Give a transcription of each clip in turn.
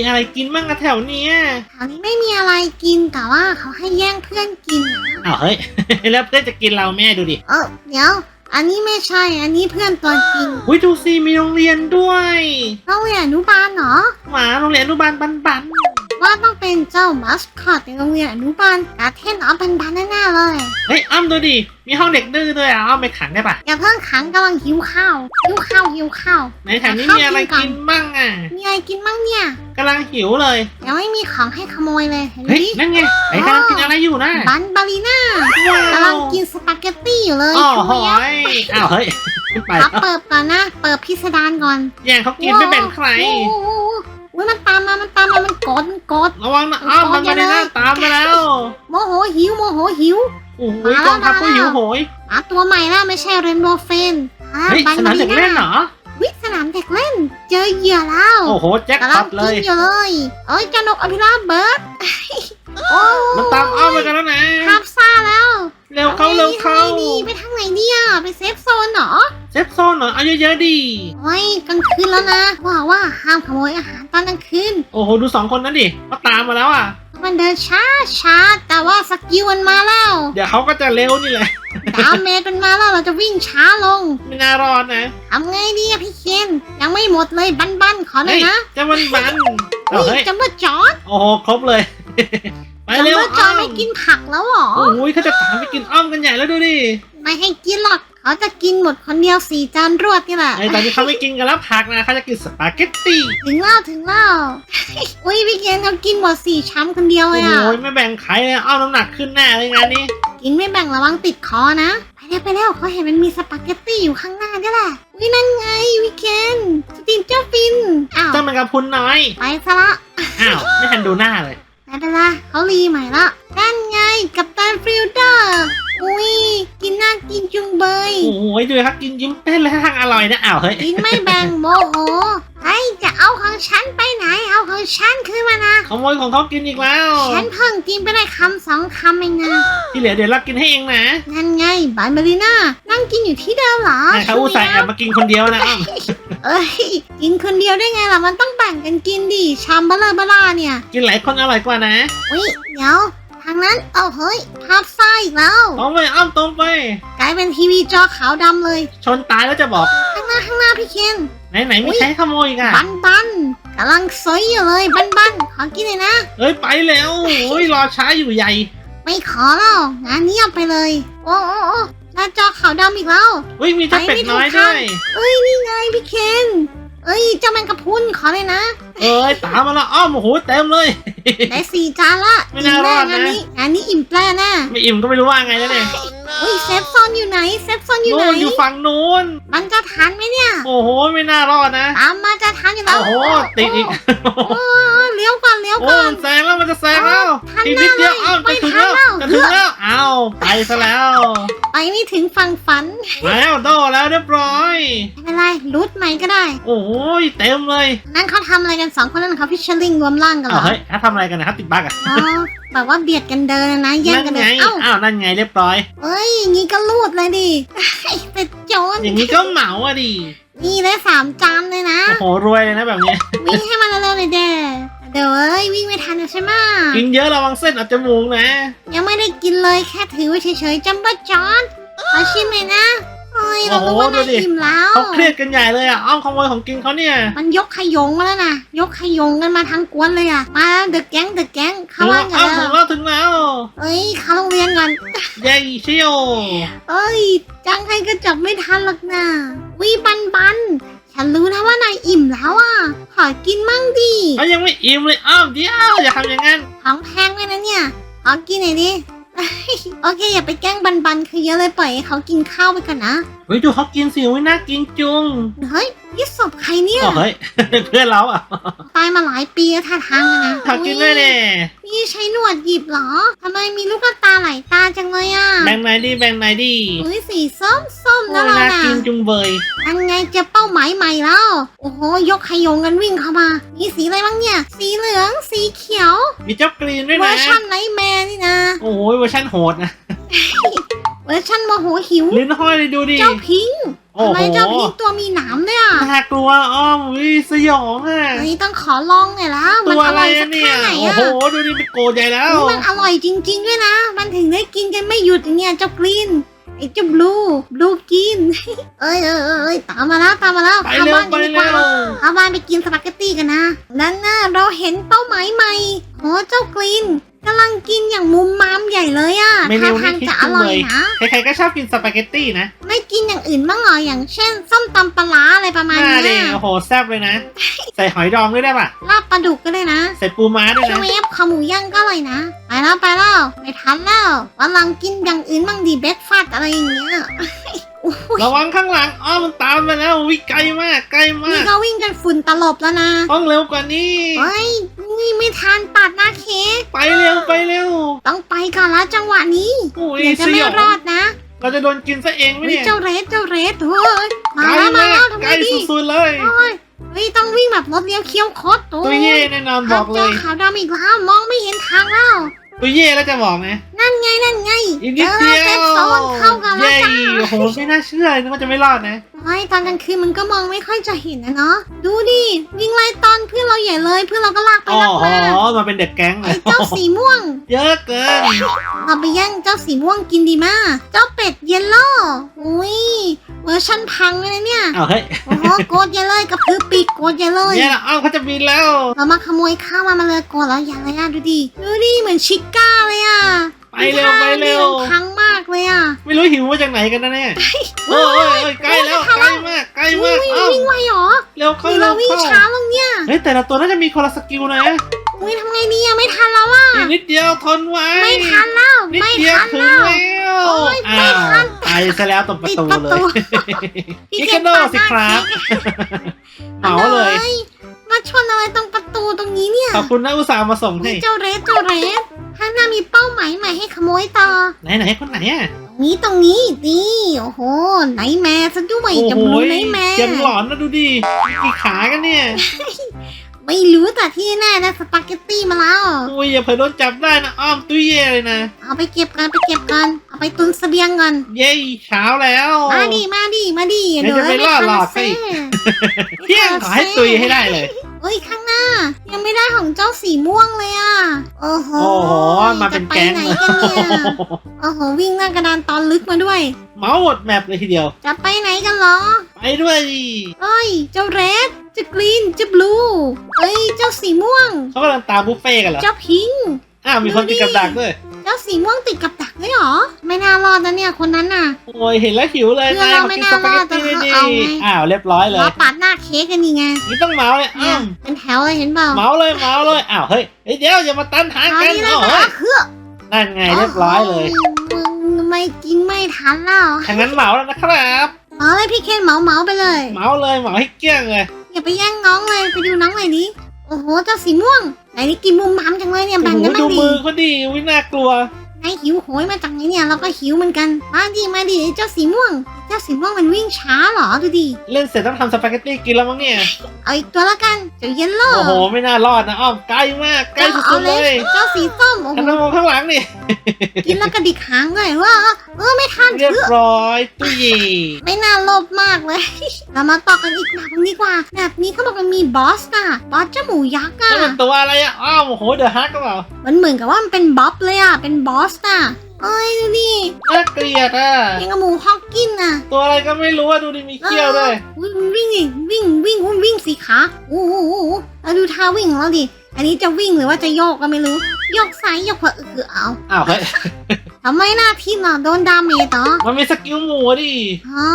มีอะไรกินบ้างอะแถวเนี้ยแถวนี้ไม่มีอะไรกินแต่ว่าเขาให้แย่งเพื่อนกินนะอ้าวเฮ้ย แล้วเพื่อนจะกินเราแม่ดูดิเออเดี๋ยว อันนี้ไม่ใช่อันนี้เพื่อนตัวจริงอุ้ยดูสิมีโรงเรียนด้วยโรงเรียนอนุบาลเหรอหมาโรงเรียนอนุบาลบันบัน ว่าต้องเป็นเจ้ามัสคอตในโรงเรียนอนุบาลกาเทนเอาบันบันแน่ๆเลย เฮ้ยอ้อมดูดิ มีห้องเด็กดื้อด้วยอะอ้อมไปขังได้ปะอย่าเพิ่งขังกำลังหิวข้าวหิวข้าวหิวข้าวในแถวนี้มีอะไรกินบ้างอะมีอะไรกินบ้างเนี่ยกำลังหิวเลยยังไม่มีของให้ขโมยเลยเห็นไหมเฮ้ยนั่นไงไอ้กำลังกินอะไรอยู่นะบันบาลีน่าว้าวกำลังกินสปาเกตตี้อยู่เลยอ๋อโหช่วยอะยอ้าวเฮ้ยไปขอแล้วเปิดก่อนนะ เปิดพิสดารก่อนแย่งเขากินไม่แบ่งใครโอ้โหโอ้โหโอ้ยมันตามมา มันตามมา มันกดมันกดระวังนะอ้าวมันมาในหน้าตามมาแล้ว โมโหหิวโมโหหิว โอ้โหมาแล้วกองทัพมาแล้วผู้หิวโหยหาตัวใหม่แล้วไม่ใช่เรนโบว์เฟนอ่าเฮ้ยบันสนามเด็กเล่นเหรอวิสนามเด็กเล่น เจอเหยื่อแล้วโอ้โหแจ็คกำพลัองตเลกิยนอยู่เลยเอ้ยเจานกอภิราบเบิร์ดโอ้มันตามอ้อมไปกันแล้วนะคาบซ่าแล้ว เร็วเข้าเร็วเข้าทำไงดีไปทางไหนเนี่ยไปเซฟโซน เหรอเซฟโซนเหรอเอาเยอะๆดิโอ้ยกลางคืนแล้วนะว่าว่าห้ามขโมยอาหารตอนกลางคืนโอ้โหดูสองคนนั้นดิว่าตามมาแล้วอะ มันเดินช้าช้าแต่ว่าสกิลมันมาแล้วเดี๋ยวเขาก็จะเร็วนี่แหละ ดาวเมจมันมาแล้วเราจะวิ่งช้าลงไม่น่ารอดนะทำไงดีอะพี่เคนยังไม่หมดเลยบันบันขอหน่อเฮ้ยยนะจะมันบันเอาเฮ้เฮ้ยยจัมเบอร์จอร์ดโอ้โหครบเลย ไปจัมเร็วเบอร์จออ้อร์ดมไม่กินผักแล้วเหรอโอ้ยเขาจะตามไปกินอ้อมกันใหญ่แล้วดูดิไม่ให้กินหรอก เขาจะกินหมดคนเดียวสี่จานรวดนี่แหละไอ้ตอนนี้เขาไม่กินกันแล้วผักนะเขาจะกินสปาเกตตี้ถึงเล่าถึงเล่าอุ้ยพี่เคนเขากินหมดสี่ช้ำคนเดียวเลโอ้ยโหอะไม่แบ่งใครเลยอ้อมน้ำหนักขึ้นแน่เลยงานนี้ กินไม่แบ่งระวังติดคอนะ ไปแล้วไปแล้วเขาเห็นมันมีสปาเกตตี้อยู่ข้างหน้าด้วยแหละอุ้ยนั่นไงพี่เคนสตินเจ้าฟินอ้าวเจ้ามันกับพุนน้อยไปซะละอ้าวไม่ทันดูหน้าเลยไม่เป็นไรเขารีใหม่ละนั่นไงกับตันฟิลเตอร์ อุ้ยกินน่ากินจุงเบย โอ้ยดูครับกินยิ้มเต้นเลยทางอร่อยนะอ้าวเฮ้ยกินไม่แบ่งโมโหไอ้จะเอาของฉันไปไหน เอาของฉันคืนมานะ ขโมยของเขากินอีกแล้ว ฉันเพิ่งกินไปได้คำสองคำเองนะที่เหลือเดี๋ยวเรากินให้เองนะนั่นไงบานบารีน่านั่งกินอยู่ที่เดิมเหรอให้เขาอุตส่าห์แอบมากินคนเดียวนะอ้อเอ้ยกินคนเดียวได้ไงล่ะมันต้องแบ่งกันกินดิชามเบลอเบลาเนี่ย กินหลายคนอร่อยกว่านะ อุ้ยเดี๋ยวางนั้นเอาเฮ้ยภาพซ้ายอีกแล้วตรงไปอ้อมตรงไป กลายเป็นทีวีจอขาวดำเลย ชนตายแล้วจะบอก ข้างหน้าข้างหน้าพี่เคนไหนไหนๆไม่ใช้ขโมยอีกอะบันบันกำลังสวยอยู่เลยบันบันขอกินเลยนะ เอ้ยไปแล้ว โอ้ยรอช้าอยู่ใหญ่ ไม่ขอแล้วงานเงียบไปเลย โอ้โอ้โอ้หน้าจอขาวดำอีกแล้ว อุ้ยมีเจ้าเป็ดน้อยไปไม่ถูกด้ทางวย เอ้ยนี่ไงพี่เคน เอ้ยเจ้าแมงกะพรุนขอเลยนะ เอ้ยตามมาแล้วอ้อมโอ้โหเต็มเลย ได้สี่จานละไม่น่ารอดนะ งานนี้งานนี้อิ่มแปร่แน่ไม่อิ่มก็ไม่รู้ว่าไงแล้วเนี่ย อุ้ยเซฟโซนอยู่ไหนเซฟโซนอยู่ไหนนู่นอยู่ฝั่งนู้นมันจะทันไหมเนี่ย โอ้โหไม่น่ารอดนะตามมาจะทันอยู่แล้วโอ้โหติดอีกโอ้เลี้ยวก่อนเลี้ยวโอ้ก่อนมันแซงแล้วมันจะแซงแล้วทันอีกหนิน้าดเดียวเลยอ้าวไปจะถึงทันแล้วแล้วจะถึงแล้วอ้าวไปซะแล้วไปไม่ถึงฝั่งฝันมาแล้วโดแล้วเรียบร้อยไม่เป็นไรรูทใหม่ก็ได้ โอ้โหเต็มเลย นั่นเขาทำอะไรกันสองคนนั้นเขาพิชเชอร์ลิงรวมร่างกันเหรอ้าวอเฮ้ยเขาทำอะไรกันนะครับติดบั๊กอะอ๋อแบบว่าเบียดกันเดินนะแย่งนั่นกันไงเดินเอ้าอ้าวนั่นไงเรียบร้อยเอ้ยอย่างงี้ก็รูดเลยดิเป็นโจรอย่างนี้ก็เหมาอะดินี่ได้สามจานเลยนะ โอ้โหรวยเลยนะแบบนี้วิ่งให้มันเร็วๆเลยเด้เดี๋ยวเอ้ยวิ่งไม่ทันนะใช่ไหมกินเยอะระวังเส้นออกจมูกนะ ยังไม่ได้กินเลยแค่ถือไว้เฉยๆจัมเบอร์จอนขอชิมเลยนะ โอ้ยเรารู้ว่าโอ้โหดูนายดิ อิ่มแล้ว เขาเครียดกันใหญ่เลยอะอ้อมขโมยของกินเขาเนี่ย มันยกขยงมาแล้วนะยกขยงกันมาทั้งกวนเลยอะมาเดอะแก๊งเดอะแก๊งเข้าถึงว่าแล้วนกันอ้าวแล้ถึงวแล้วถึงแล้ว เอ้ยเข้าโรงเรียนก่อนเย้เชียวเอ้ยจังใครก็จับไม่ทันหรอกนะวิบันบัน ฉันรู้นะว่านายอิ่มแล้วอะขอกินมั่งดิเขายังไม่อิ่มเลยอ้าวเดี๋ยวอย่าทำอย่างนั้นของแพงเลยนะเนี่ยขอกินหน่อยดิ โอเคอย่าไปแกล้งบันบันคือเยอะเลยปล่อยให้เขากินข้าวไปก่อนนะเฮ้ยดูเขากินสิวิน่ากินจุงเฮ้ยนี่ศพใครเนี่ยอ๋อเฮ้ย เพื่อนเราอะตายมาหลายปีแล้วท่าทางอะนะเขากินด้วยเน่นี่ใช้หนวดหยิบเหรอทำไมมีลูกตาไหลายตาจังเลยอะแบ่งไหนดีแบ่งไหนดีอุ้ยสีส้มส้มโอ้นะเราน่าน่ะกินจุงเบยอันไงเจะเป้าหมายใหม่แล้ว โอ้โหยกขยงกันวิ่งเข้ามา มีสีอะไรบ้าง เนี่ย สีเหลืองสีเขียวมีเจ้ากรีนด้วยเวอนะ ร์ชันไนท์แมร์นี่นะโอ้ยเวอร์ชันโหดนะเวอร์ชันโมโหหิว ลิ้นห้อยเลยดูดิ เจ้าพิงค์โอ้ทำโหไมเจ้าพิงตัวมีหนามด้วยอะน่ากลัวอ้อมวิสยองอะเฮ้ยต้องขอลองหน่อยแล้วมัตันวออะไรร่อยสัอะกเนี่แค่ยไหนโอ้อะโห ดูดิมันโกรธใหญ่แล้วอุ๊ยมันอร่อยจริง ๆ ด้วยนะ มันถึงได้กินกันไม่หยุดอย่างเงี้ยเจ้ากรีน ไอ้เจ้าบลูบลูกิน เอ้ยเอ้ยเอ้ยเอ้ยตามมาแล้วตามมาแล้วไปเข้าเร็วบ้านไปกันดีกเร็ว่าวเข้าบ้านไปกินสปาเกตตี้กันนะนั่นน่ะเราเห็นเป้าหมายใหม่โอ้เจ้ากรีนกำลังกินอย่างมุมมามใหญ่เลยอะเมนูท่านี้ทางคิดจะอจังร่อเลยยนะ ใครๆก็ชอบกินสปาเกตตี้นะไม่กินอย่างอื่นบ้างเหรออย่างเช่น ส้มตำปลาร้าอะไรประมาณน่าเนี้ดิยโอ้โหแซ่บเลยนะ ใส่หอยดองด้วยได้ป่ะ ลาบปลาดุกก็ได้นะใส่ปูม้าด้วยช่วนะงนี้ขาวหมูย่างก็อร่อยนะ ไป แล้วไปแล้ว ไม่ทันแล้ววันหลังกินอย่างอื่นบ้างดีเบรกฟาสต์อะไรอย่างเงี้ยโอ้ยระวังข้างหลังอ้อมันตามมาแล้ววิไกลมากไกลมานี่กก็วิ่งกันฝุ่นตลบแล้วนะต้องเร็วกว่านี้เฮ้ยนี่ไม่ทันปาดหน้าเค้กไปเร็วไปเร็วต้องไปก่อนแล้วจังหวะนี้โอ้ยเดี๋ยวจะสไม่ยองรอดนะ เราจะโดนกินซะเองไหมเฮ้ยเนี่ยเจ้าเรสเจ้าเรสเฮ้ยมาไกลแล้วมาากมแล้วทำไกไงลดีสุดๆเลยโอ้ยเฮ้ยต้องวิ่งแบบรถเลี้ยวเคี้ยวคดโอ้ตัวยเย่แน่นอนบอกเลเจอยขาวดำอีกแล้วมองไม่เห็นทางแล้ว ตัวเย่แล้วจะบอกนะนั่นไงนั่นไงอีกเจนิดอเดียวเซฟโซนเข้ากันแล้วเย่จ้าโอ้โหไม่น่าเชื่อนึกว่าจะไม่รอดนะเฮ้ยตอนกลางคืนมันก็มองไม่ค่อยจะเห็นนะเนาะดูดิวิ่งไล่ตอนเพื่อนเราใหญ่เลย เพื่อนเราก็ลากไปอ๋อลากมามาเป็นเด็กแก๊งเลไอ้ยเจ้าสีม่วง เยอะเกินเราไปแย่งเจ้าสีม่วงกินดีมากเจ้าเป็ดเยลโล่อุ้ยเวอร์ชันพังเลยนะเนี่ยเอาเฮ้ยโอ้โหโกดเยลเลยกระพือปีกโกดเยลเลยเนี่ยละอ้าวเขาจะบินแล้ว เรามาขโมยข้าวมามาเลยโกดแล้วอย่าเลยอะดูดิดูดิเหมือนชิก้าเลยอะไปเร็วไปเร็วท่าดินพังมากเลยอะไม่รู้หิวมาจากไหนกันนะเนี่ยโอ้ยโอ้ยใกล้แล้วใกล้มากใกล้อุ้มายกเอ้าวิ่งไวเหรอเร็วหเข้ารือเร็เราววิ่งเข้าช้าลงเนี่ยเฮ้ยแต่ละตัวน่าจะมีคนละสกิลนะอุ้ยทำไงดีอะไม่ทันแล้วอะอีกนิดเดียวทนไว้ไม่ทันแล้วนิดไม่เดียวทันถึงแล้วแล้ วโอ้ยไม่อ้าวทันไปซะแล้วตรงประปิดตูประเลตูยอีกแค่โดสิครับเหมาเลยอ้มาชนอะไรตรงประตูตรงนี้เนี่ยขอบคุณนะอุตส่าห์มาส่งให้ นี่เจ้าเรสเจ้าเรสข้างหน้ามีเป้าหมายใหม่ให้ขโมยต่อ ไหนไหนคนไหนอะตรงนี้ตรงนี้นี่โอ้โหไหนแม่ซะด้วยโอ้จะโหรู้ไหนแม่เจ็บหลอนนะดูดิกี่ขากันเนี่ย ไม่รู้แต่ที่แน่นะสปาเกตตี้มาแล้วโอ้ยอย่าเผลอโดนจับได้นะอ้อมตุ้ยเย่เลยนะ เอาไปเก็บกันไปเก็บกันเอาไปตุนเสบียงกันเย้เช้าแล้วมาดิมาดิมาดิเดี๋ยวจะไปล่อหลอดสิเที่ยงขอให้ตุยให้ได้เลย เอ้ยข้างหน้า ยังไม่ได้ของเจ้าสีม่วงเลยอะโอ้โหโอ้โหมาเป็นแก๊ง จะไปไหนเลยกันเนี่ยโอ้โหวิ่งหน้ากระดานตอนลึกมาด้วย เมาหมดแมปเลยทีเดียว จะไปไหนกันเหรอ ไปด้วยดิเอ้ย เจ้าเรดเจ้ากรีนเจ้าบลูเอ้ยเจ้าสีม่วง เขากำลังตามบุฟเฟ่ต์กันเหรอเจ้าพิงค์อ้าวมีคนติดกับดักด้วยเจ้าสีม่วงติดกับดักด้วยเหรอ ไม่น่ารอดนะเนี่ยคนนั้นน่ะ โอ้ยเห็นแล้วหิวเลยเพื่อนนายเราขอไม่กินน่าสปาเกตตี้รอดดิแต่เอาไง อ้าวเรียบร้อยเลรอยปาดหน้าเค้กกันนี่ไงนี่ต้องเมาเลยเนี่อ้ายมเป็นแถวเลยเห็นเปล่าเมาเลยเมาเลยอ้าวเฮ้ยเฮ้ยเดี๋ยวอย่ามาตันหาเอากันนี่เลยโอ้นะยเฮือนั่นไงเรียบร้อยเลยโอ้มึงไม่กินไม่ทันแล้วทางนั้นเหมาแล้วนะครับเหมาเลยพี่เคนเหมาเหมาไปเลย เหมาเลยเหมาให้เกลี้ยงเลยอย่าไปแย่งน้องเลยไปดูน้องหน่อยดิโอ้โหเจ้าสีม่วงไหนนี่กินมุมมัมจังเลยเนี่ยโอ้แบ่งโหกันบ้าดูงดิมือเขาดิวิน่ากลัว ไอหิวโหยมาจากไหนเนี่ยเราก็หิวเหมือนกัน มาดิมาดิไอ้เจ้าสีม่วงไอ้เจ้าสีม่วงมันวิ่งช้าเหรอดูดิ เล่นเสร็จต้องทำสปาเกตตี้กินแล้วมั้งเนี่ยเอาอีกตัวละกันเจ้าเยลโล่โอ้โหไม่น่ารอดนะอ้อมใกล้มากใกล้เจ้าอสุอดๆเรเลนยจ์เจ้าสีส้มโอ้หันโหมามองข้างหลังนี่กินแล้วกระดิกหางด้วยว่าเออไม่ทันเรียบเถือะร้อยตุ้ยไม่น่าโลภมากเลย เรามาต่อกันอีกแบบนึงดีกว่า แบบนี้เขาบอกมันมีบอสน่ะบอสเจ้าหมูยักษ์อะนั่นมันตัวอะไรอะอ้าวโอ้โหเดอะฮักก็เปล่ามันเหมือนกับว่ามันเป็นบ๊อบเลยอะเป็นบอสน่ะ เอ้ยดูดิน่าเกลียดอะยังกับหมูฮอกกินน่ะตัวอะไรก็ไม่รู้ว่าดูดิมีเขี้ยวด้วยอุ้ยมันวิ่งดิวิ่งวิ่งวิ่งวิ่งสิคะโอ้โหแล้วดูท่าวิ่งของเราดิอันนี้จะวิ่งหรือว่าจะโยกก็ไม่รู้โยกซ้ายโยกขวาเออเอาอ้าวเฮ้ยทำไมหน้าที่น่ะโดนดาเมจเหรอมันมีสกิลหมูดิอ๋อ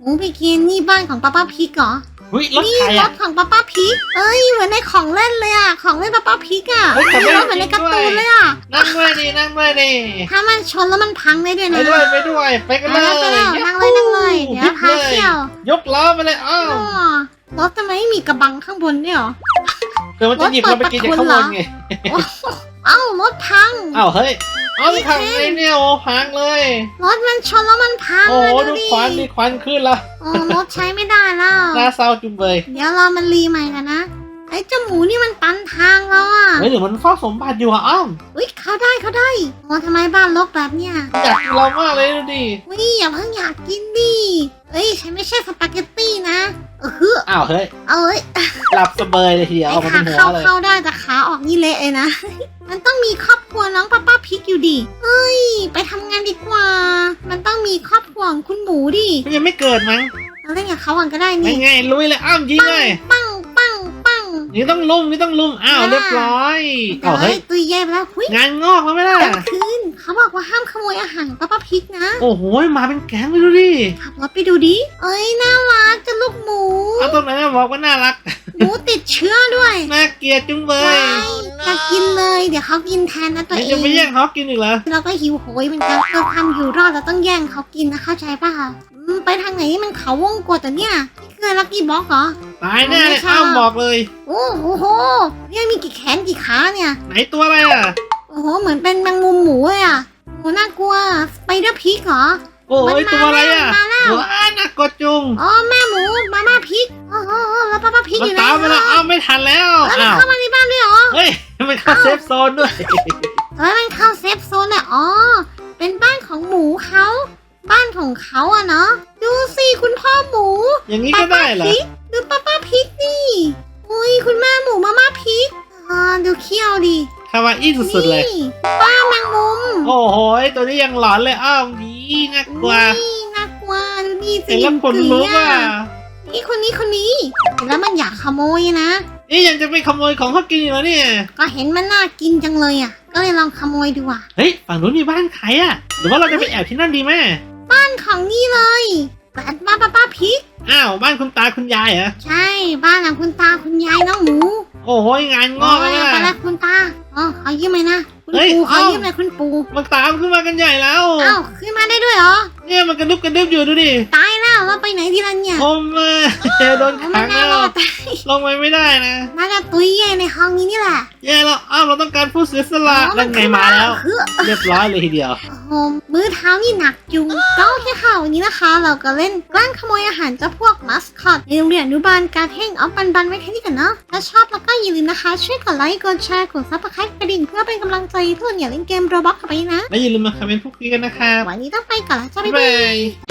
หมูพี่เคนนี่บ้านของป้าป้าพิกเหรอ หุ้ยรถนี่ใครรอะ ถของป้าป้าพิกเอ้ยเหมือนในของเล่นเลยอะของเล่นป้าป้าพิกอะเฮ้ยแต่ไม่ รถเหมือนในการ์ตูนเลยอะนั่งด้วยดินั่งด้วยดิถ้ามันชนแล้วมันพังได้ด้วยไปนะด้วยไปด้วยไปกันไปเลแล้วยไปแล้วนั่งเลยนั่งเลยเดี๋ยวพาเที่ยวยกล้อไปเลยอ้าวอ๋อรถทำไมไม่มีกระบังข้างบนด้วยเหรอ เดี๋ยวมันจะหยิบเราไปกินจากข้างบนไงเอ้ารถพัง อ้าวเฮ้ย อ้าวนี่พังแค่ไงเนี่ยโอ้พังเลย รถมันชนแล้วมันพังโอ้โหเลยดูดิควันดิควันขึ้นละโอ้รถใช้ไม่ได้แล้ว น่าเศร้าจุงเบยเดี๋ยวรอมันรีใหม่กันนะ ไอ้เจ้าหมูนี่มันตันทางเราอะเฮ้ยเดี๋ยวมันเฝ้าสมบัติอยู่อะอ้อมอุ้ยเขาได้เขาได้โอ้ทำไมบ้านรกแบบเนี้ยอยากกินเรามากเลยดูดิอุ้ยอย่าเพิ่งอยากกินดิเอ้ยฉันไม่ใช่สปาเกตตี้นะเออฮืออ้าวเฮ้ยเอาเอ้ยห ลับสเบยเลยทีเดียวไอ้เอามาขาเป็นหัวเข้าเลย เข้าได้แต่ขาออกนี่เละเลยนะ มันต้องมีครอบครัวน้องป้าป้าพริกอยู่ดิเอ้ย ไปทำงานดีกว่า มันต้องมีครอบครัวของคุณหมูดิมันยังไม่เกิดมั้งเราเล่นกับเขาก่อนก็ได้นี่ง่ายๆลุยเลยอ้อมยิงเลยปังปังปัง นี่ต้องลุมนี่ต้องลุมอ้าวเรียบร้อยเดี๋ยอ้าววเฮ้เฮ้ยยตุยแย่ไปแล้วหุยงานงอกแล้วไหมล่ะกลางคืนเขาบอกว่าห้ามขโมยอาหารป้าป้าพริกนะโอ้โหมาเป็นแก๊งไปดูดิขับรถไปดูดิเอ้ยน่ารักจะลูกหมูเอาตรงไหนนะบอกว่าน่ารัก หมูติดเชื้อด้วยน่าเกลียดจุงเบไปยอยากกินเลย เดี๋ยวเขากินแทนนะตัวนี่เอจะงไปแย่งเขากินอีกเหรอเราก็หิวโหยเหมือนกันเพื่อความอยู่รอดเราต้องแย่งเขากินนะเข้าใจป่ะอืมไปทางไหนนี่มันเขาวงกดแต่เนี่ยนี่คือลักกี้บ็อกเหรอตายแน่เลยไม่ชอบอ้อมบอกเลย โอ้โหโหเนี่ยมีกี่แขนกี่ขาเนี่ย ไหนตัวอะไรอะโอ้โหเหมือนเป็นแมงมุมหมูเลยอะโอ้น่ากลัวสไปเดอร์พิกเหรอ โอ้ยมันมาตัวอะไรอะมาแล้วว้าน่ากดจุงอ๋อแม่หมูมาม่าพิกโอ้โหแล้วป้าป้าพิกมัอนยู่ไหนตามไปแล้วอ้าวไม่ทันแล้วแล้วมันอ้าวเข้ามาในบ้านด้วยเหรอเฮ้ยมันเข้าเซฟโซนด้วยเฮ้ยมันเข้าเซฟโซนเลยอ๋อเป็นบ้านของหมูเขาบ้านของเขาอะเนาะดูสิคุณพ่อหมู อย่างนี้ก็ได้เหรอพริกดูป้าป้าพริกนี่อุ้ยคุณแม่หมูมาม่าพริกอ่าดูเขี้ยวดิคาวาอี้สุดๆเลยนี่ป้าแมงมุม โอ้โหตัวนี้ยังหลอนเลยอ้าว นี่น่ากลัวนี่น่ากลัวดูนี่สิเห็นแล้วขนลุกอะนี่คนนี้คนนี้เห็นแล้วมันอยากขโมยนะนี่ยังจะไปขโมยของเขากินอีกเหรอเนี่ย ก็เห็นมันน่ากินจังเลยอะ ก็เลยลองขโมยดูอะ เฮ้ยฝั่งนู้นมีบ้านใครอะ หรือว่าเราจะไปแอบที่นั่นดีไหมบ้านของนี่เลยบ้านป้าป้าป้าพริกอ้าวบ้านคุณตาคุณยายเหรอ ใช่บ้านของคุณตาคุณยายน้องหมู โอ้โหงานงอกโอ้เลยยไปแล้นะวคุณตา อ๋อขอยืมไหมนะ คุณเฮ้ยปูขอเอ้า ยืมเลยคุณปูมันตามขึ้นมากันใหญ่แล้วเอ้าขึ้นมาได้ด้วยเหรอ เนี่ยมันกระดุบกระดุบอยู่ดูดิตายแล้วเราไปไหนทีละเนี่ย ผมเออ เจอโดนโอ้ขัมันงน่าแล้วรอดตายลงไปไม่ได้นะน่าจะตุยเย่ในห้องนี้นี่แหละแย่แล้วอ้าวเราต้องการผู้เสียสละอ๋อนั่นไงขึ้มาแล้วคือเรียบร้อยเลยทีเดียวโอ้โหมือเท้านี่หนักจุงก็โอเคค่ะวันนี้นะคะ เราก็เล่นแกล้งขโมยอาหารเจ้าพวกมัสคอตในโรงเรียนอนุบาลการเฮงออฟบันบันไว้แค่นี้กันเนาะถ้าชอบแล้วก็อย่าลืมนะคะ ช่วยกดไลค์กดแชร์กดซับสไครต์กระดิ่งเพื่อเป็นกำลังใจทุกคนอย่าเล่นเกมโรบ็อกกันไปนะและอย่าลืมมาคอมเมนต์พูดคุยกันนะครับวันนี้ต้องไปก่อนแล้วจ้าบ๊าบ๊ายยบาบายย